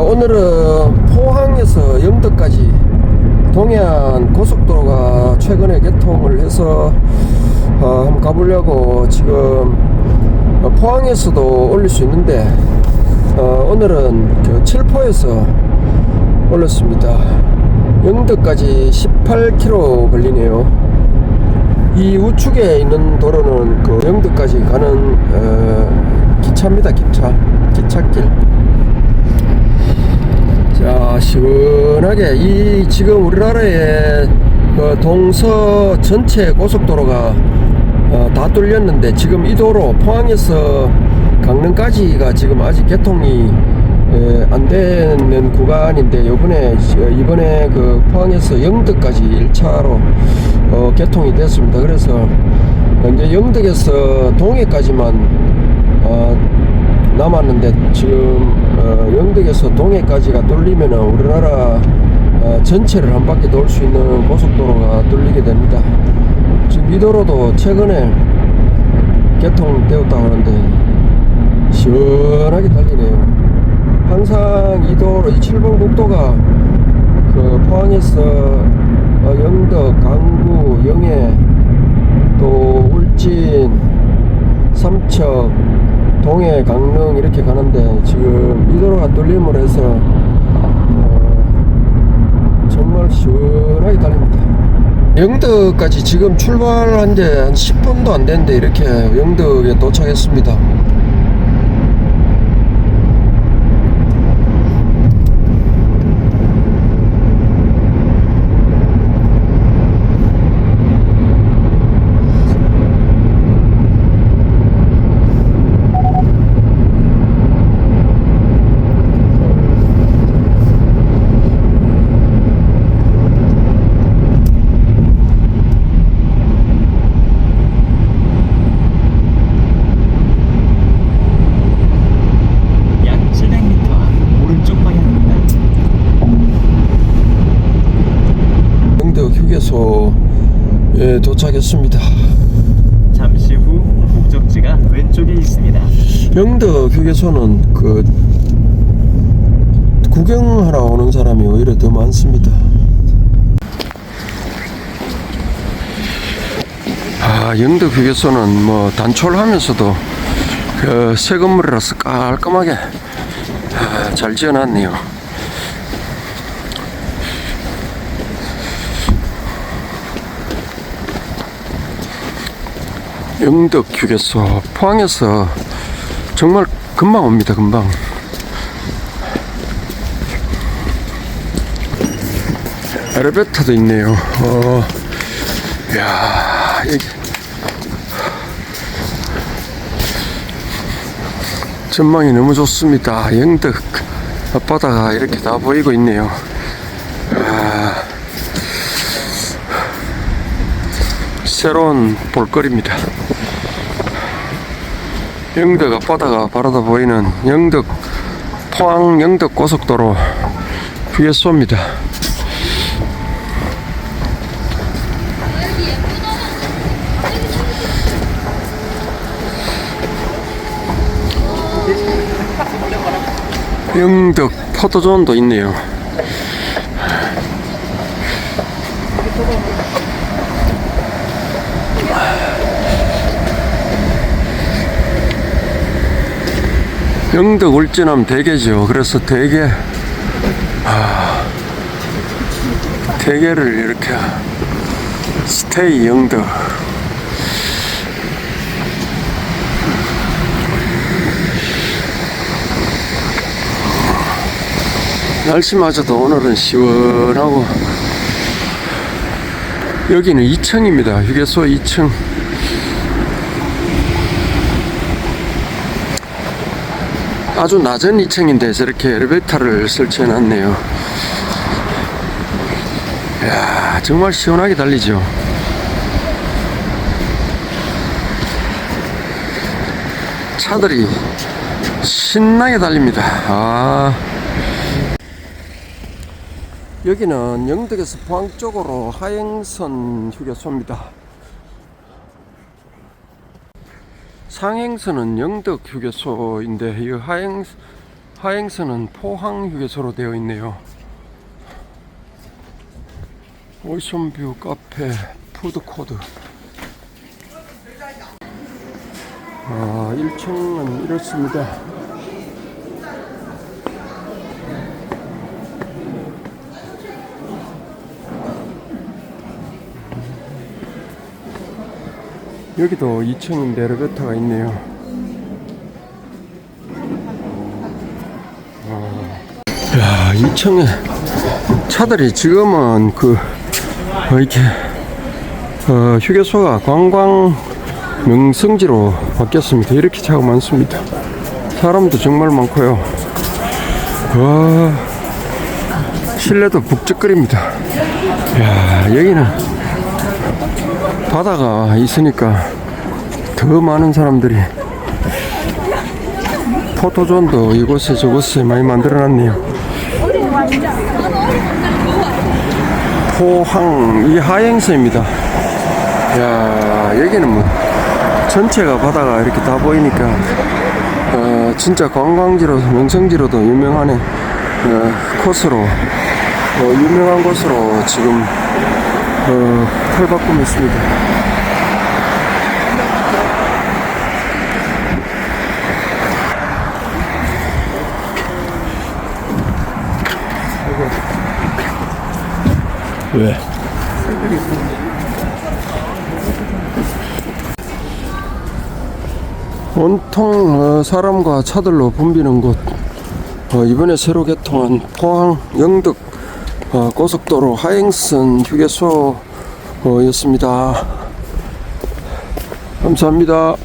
오늘은 포항에서 영덕까지 동해안 고속도로가 최근에 개통을 해서 어, 한번 가보려고 지금 어, 포항에서도 올릴 수 있는데 어, 오늘은 그 칠포에서 올렸습니다. 영덕까지 18km 걸리네요. 이 우측에 있는 도로는 그 영덕까지 가는 어, 기차입니다. 기차 기찻길. 자 시원하게 이 지금 우리나라의 그 동서 전체 고속도로가 어, 다 뚫렸는데 지금 이 도로 포항에서 강릉까지가 지금 아직 개통이 에, 안 되는 구간인데 요번에 어, 이번에 그 포항에서 영덕까지 1차로 어, 개통이 됐습니다. 그래서 이제 영덕에서 동해까지만 어, 남았는데 지금 어, 영덕에서 동해까지가 뚫리면은 우리나라 어, 전체를 한 바퀴 돌 수 있는 고속도로가 뚫리게 됩니다. 지금 이 도로도 최근에 개통되었다고 하는데 시원하게 달리네요. 항상 이 도로 이 7번 국도가 그 포항에서 어, 영덕, 강구, 영해 또 울진, 삼척, 동해, 강릉 이렇게 가는데 지금 이 도로가 뚫림으로 해서 어, 정말 시원하게 달립니다. 영덕까지 지금 출발한 지 한 10분도 안 됐는데 이렇게 영덕에 도착했습니다. 약 700m 앞 오른쪽 방향입니다. 영덕 휴게소에 도착했습니다. 잠시 후 목적지가 왼쪽에 있습니다. 영덕 휴게소는 그 구경하러 오는 사람이 오히려 더 많습니다. 아, 영덕 휴게소는 뭐 단촐하면서도 그 새 건물이라서 깔끔하게 아, 잘 지어놨네요. 영덕 휴게소 포항에서 정말 금방 옵니다 금방. 엘리베이터도 있네요. 어, 야 여기 전망이 너무 좋습니다. 영덕 앞바다가 이렇게 다 보이고 있네요. 아, 새로운 볼거리입니다 영덕 앞바다가 바라다 보이는 영덕 포항 영덕 고속도로 휴게소입니다. 영덕 포도존도 있네요. 영덕 울진하면 대게죠. 그래서 대게, 아, 대게를 이렇게 스테이 영덕. 날씨마저도 오늘은 시원하고 여기는 2층입니다. 휴게소 2층. 아주 낮은 2층인데 저렇게 엘리베이터를 설치해 놨네요. 이야, 정말 시원하게 달리죠. 차들이 신나게 달립니다. 아. 여기는 영덕에서 포항 쪽으로 하행선 휴게소입니다. 상행선은 영덕 휴게소인데 이 하행 하행선은 포항 휴게소로 되어 있네요. 오션뷰 카페 푸드코드. 아, 1층은 이렇습니다. 여기도 2층인데 엘리베이터가 있네요. 야, 2층에 차들이 지금은 그, 어, 이렇게, 어, 휴게소가 관광 명성지로 바뀌었습니다. 이렇게 차가 많습니다. 사람도 정말 많고요. 와, 실내도 북적거립니다. 야, 여기는 바다가 있으니까 더 많은 사람들이 포토존도 이곳에 저곳에 많이 만들어놨네요. 포항 이 하행선입니다. 야 여기는 뭐 전체가 바다가 이렇게 다 보이니까 어, 진짜 관광지로 명성지로도 유명하네 어, 코스로 어, 유명한 곳으로 지금 어, 탈바꿈 했습니다. 왜? 온통 어, 사람과 차들로 붐비는 곳 어, 이번에 새로 개통한 포항 영덕 어, 고속도로 하행선 휴게소였습니다. 감사합니다.